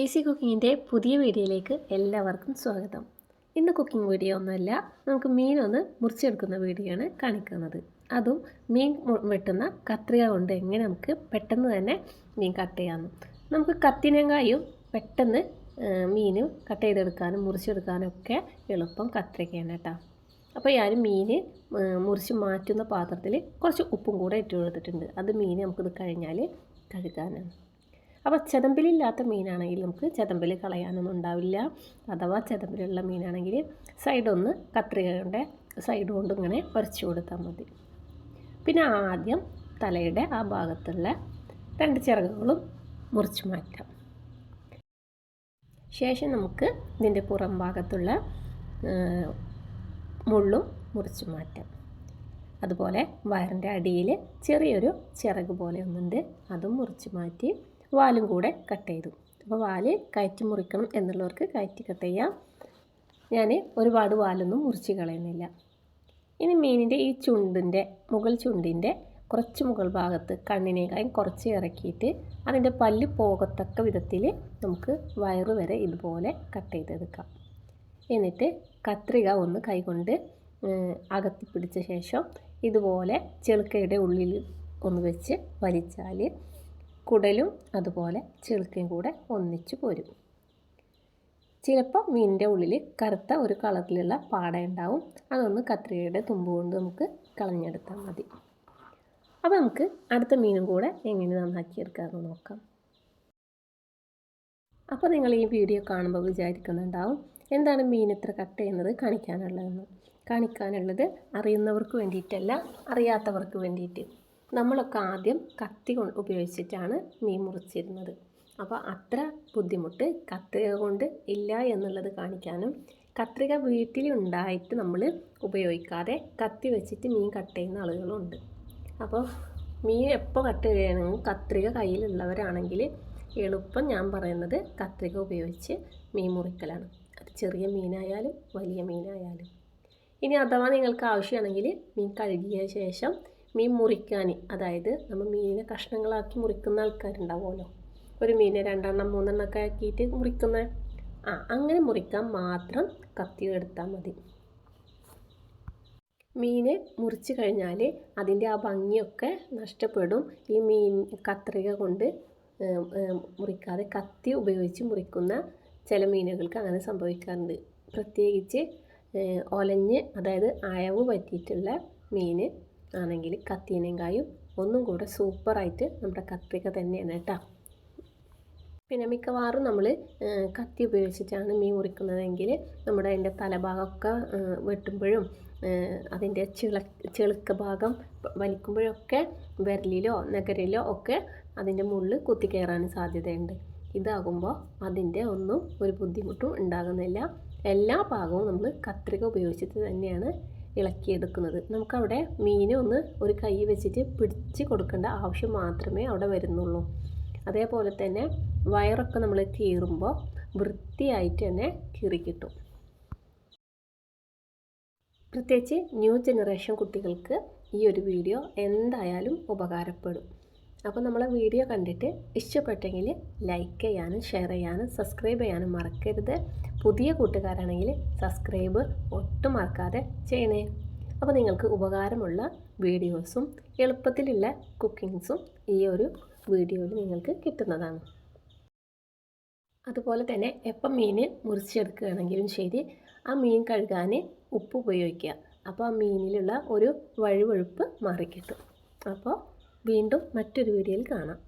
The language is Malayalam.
ഈസി കുക്കിങ്ങിന്റെ പുതിയ വീഡിയോയിലേക്ക് എല്ലാവർക്കും സ്വാഗതം. ഇന്ന് കുക്കിംഗ് വീഡിയോ ഒന്നുമല്ല നമുക്ക് മീൻ ഒന്ന് മുറിച്ചെടുക്കുന്ന വീഡിയോ ആണ് കാണിക്കുന്നത്. അതും മീൻ വെട്ടുന്ന കത്രിക കൊണ്ട് എങ്ങനെ നമുക്ക് പെട്ടെന്ന് തന്നെ മീൻ കട്ട് ചെയ്യാമെന്ന് നമുക്ക് കത്തിനെങ്കായും പെട്ടെന്ന് മീൻ കട്ട് ചെയ്തെടുക്കാനും മുറിച്ചെടുക്കാനും ഒക്കെ എളുപ്പം കത്രികയാണ് കേട്ടോ. അപ്പോൾ ഞാൻ മീൻ മുറിച്ച് മാറ്റുന്ന പാത്രത്തിൽ കുറച്ച് ഉപ്പും കൂടെ ഇട്ട് കൊടുത്തിട്ടുണ്ട്. അത് മീൻ നമുക്കിത് കഴിഞ്ഞാൽ കഴുകാനാണ്. അപ്പോൾ ചെതമ്പിലില്ലാത്ത മീനാണെങ്കിൽ നമുക്ക് ചെതമ്പിൽ കളയാനൊന്നും ഉണ്ടാവില്ല. അഥവാ ചെതമ്പിലുള്ള മീനാണെങ്കിൽ സൈഡൊന്ന് കത്രിക കൊണ്ട് സൈഡ് കൊണ്ട് ഇങ്ങനെ വരച്ചു കൊടുത്താൽ മതി. പിന്നെ ആദ്യം തലയുടെ ആ ഭാഗത്തുള്ള രണ്ട് ചിറകുകളും മുറിച്ച് മാറ്റാം. ശേഷം നമുക്ക് ഇതിന്റെ പുറം ഭാഗത്തുള്ള മുള്ളും മുറിച്ച് മാറ്റാം. അതുപോലെ വയറിന്റെ അടിയിൽ ചെറിയൊരു ചിറക് പോലെ ഒന്നുണ്ട്. അതും മുറിച്ച് മാറ്റി വാലും കൂടെ കട്ട് ചെയ്തു. അപ്പോൾ വാൽ കയറ്റി മുറിക്കണം എന്നുള്ളവർക്ക് കയറ്റി കട്ട് ചെയ്യാം. ഞാൻ ഒരുപാട് വാലൊന്നും മുറിച്ച് കളയുന്നില്ല. ഇനി മീനിന്റെ ഈ ചുണ്ടിന്റെ മുകൾ ചുണ്ടിന്റെ കുറച്ച് മുകൾ ഭാഗത്ത് കണ്ണിനേക്കായും കുറച്ച് ഇറക്കിയിട്ട് അതിന്റെ പല്ല് പോകത്തക്ക വിധത്തിൽ നമുക്ക് വയറ് വരെ ഇതുപോലെ കട്ട് ചെയ്തെടുക്കാം. എന്നിട്ട് കത്രിക ഒന്ന് കൈകൊണ്ട് അകത്തി പിടിച്ച ശേഷം ഇതുപോലെ ചെളുക്കയുടെ ഉള്ളിൽ ഒന്ന് വെച്ച് വലിച്ചാൽ കുടലും അതുപോലെ ചെളുക്കയും കൂടെ ഒന്നിച്ചു പോരും. ചിലപ്പോൾ മീനിന്റെ ഉള്ളിൽ കറുത്ത ഒരു കളറിലുള്ള പാട ഉണ്ടാവും. അതൊന്ന് കത്രികയുടെ തുമ്പ് കൊണ്ട് നമുക്ക് കളഞ്ഞെടുത്താൽ മതി. അപ്പോൾ നമുക്ക് അടുത്ത മീനും കൂടെ എങ്ങനെ നന്നാക്കിയെടുക്കാമെന്ന് നോക്കാം. അപ്പോൾ നിങ്ങൾ ഈ വീഡിയോ കാണുമ്പോൾ വിചാരിക്കുന്നുണ്ടാവും എന്താണ് മീൻ ഇത്ര കട്ട് ചെയ്യുന്നത് കാണിക്കാനുള്ളതെന്ന്. കാണിക്കാനുള്ളത് അറിയുന്നവർക്ക് വേണ്ടിയിട്ടല്ല അറിയാത്തവർക്ക് വേണ്ടിയിട്ട്. നമ്മളൊക്കെ ആദ്യം കത്തി കൊണ്ട് ഉപയോഗിച്ചിട്ടാണ് മീൻ മുറിച്ചിരുന്നത്. അപ്പോൾ അത്ര ബുദ്ധിമുട്ട് കത്രിക കൊണ്ട് ഇല്ല എന്നുള്ളത് കാണിക്കാനും കത്രിക വീട്ടിലുണ്ടായിട്ട് നമ്മൾ ഉപയോഗിക്കാതെ കത്തി വെച്ചിട്ട് മീൻ കട്ട് ചെയ്യുന്ന ആളുകളുണ്ട്. അപ്പോൾ മീൻ എപ്പോൾ കട്ട് ചെയ്യണമെങ്കിൽ കത്രിക കയ്യിലുള്ളവരാണെങ്കിൽ എളുപ്പം ഞാൻ പറയുന്നത് കത്രിക ഉപയോഗിച്ച് മീൻ മുറിക്കലാണ്. അത് ചെറിയ മീനായാലും വലിയ മീനായാലും. ഇനി അഥവാ നിങ്ങൾക്ക് ആവശ്യമാണെങ്കിൽ മീൻ കഴുകിയ ശേഷം മീൻ മുറിക്കാൻ അതായത് നമ്മൾ മീനിനെ കഷ്ണങ്ങളാക്കി മുറിക്കുന്ന ആൾക്കാരുണ്ടാവുമല്ലോ. ഒരു മീനെ രണ്ടെണ്ണം മൂന്നെണ്ണം ഒക്കെ ആക്കിയിട്ട് മുറിക്കുന്ന ആ അങ്ങനെ മുറിക്കാൻ മാത്രം കത്തി എടുത്താൽ മതി. മീൻ മുറിച്ച് കഴിഞ്ഞാൽ അതിന്റെ ആ ഭംഗിയൊക്കെ നഷ്ടപ്പെടും. ഈ മീൻ കത്രിക കൊണ്ട് മുറിക്കാതെ കത്തി ഉപയോഗിച്ച് മുറിക്കുന്ന ചില മീനുകൾക്ക് അങ്ങനെ സംഭവിക്കാറുണ്ട്. പ്രത്യേകിച്ച് ഒലഞ്ഞ് അതായത് അയവ് പറ്റിയിട്ടുള്ള മീൻ ആണെങ്കിൽ കത്തീനേക്കായും ഒന്നും കൂടെ സൂപ്പറായിട്ട് നമ്മുടെ കത്രിക തന്നെയാണ് കേട്ടോ പിന്നെ മിക്കവാറും നമ്മൾ കത്തി ഉപയോഗിച്ചിട്ടാണ് മീൻ മുറിക്കുന്നതെങ്കിൽ നമ്മുടെ അതിന്റെ തലഭാഗമൊക്കെ വെട്ടുമ്പോഴും അതിന്റെ ചിള ചെളുക്ക ഭാഗം വലിക്കുമ്പോഴൊക്കെ വിരലിലോ നഗരിലോ ഒക്കെ അതിന്റെ മുള്ളിൽ കുത്തി കയറാൻ സാധ്യതയുണ്ട്. ഇതാകുമ്പോൾ അതിന്റെ ഒന്നും ഒരു ബുദ്ധിമുട്ടും ഉണ്ടാകുന്നില്ല. എല്ലാ ഭാഗവും നമ്മൾ കത്രിക ഉപയോഗിച്ചിട്ട് തന്നെയാണ് ഇളക്കിയെടുക്കുന്നത്. നമുക്കവിടെ മീനെ ഒന്ന് ഒരു കൈ വെച്ചിട്ട് പിടിച്ച് കൊടുക്കേണ്ട ആവശ്യം മാത്രമേ അവിടെ വരുന്നുള്ളൂ. അതേപോലെ തന്നെ വയറൊക്കെ നമ്മൾ കീറുമ്പോൾ വൃത്തിയായിട്ട് തന്നെ കീറി കിട്ടും. പ്രത്യേകിച്ച് ന്യൂ ജനറേഷൻ കുട്ടികൾക്ക് ഈ ഒരു വീഡിയോ എന്തായാലും ഉപകാരപ്പെടും. അപ്പോൾ നമ്മളെ വീഡിയോ കണ്ടിട്ട് ഇഷ്ടപ്പെട്ടെങ്കിൽ ലൈക്ക് ചെയ്യാനും ഷെയർ ചെയ്യാനും സബ്സ്ക്രൈബ് ചെയ്യാനും മറക്കരുത്. പുതിയ കൂട്ടുകാരാണെങ്കിൽ സബ്സ്ക്രൈബ് ഒട്ടും മറക്കാതെ ചെയ്യണേ. അപ്പോൾ നിങ്ങൾക്ക് ഉപകാരമുള്ള വീഡിയോസും എളുപ്പത്തിലുള്ള കുക്കിങ്സും ഈ ഒരു വീഡിയോയിൽ നിങ്ങൾക്ക് കിട്ടുന്നതാണ്. അതുപോലെ തന്നെ എപ്പം മീൻ മുറിച്ചെടുക്കുകയാണെങ്കിലും ശരി ആ മീൻ കഴുകാൻ ഉപ്പ് ഉപയോഗിക്കുക. അപ്പോൾ ആ മീനിലുള്ള ഒരു വഴുവഴുപ്പ് മാറിക്കിട്ടും. അപ്പോൾ വീണ്ടും മറ്റൊരു വീഡിയോയിൽ കാണാം.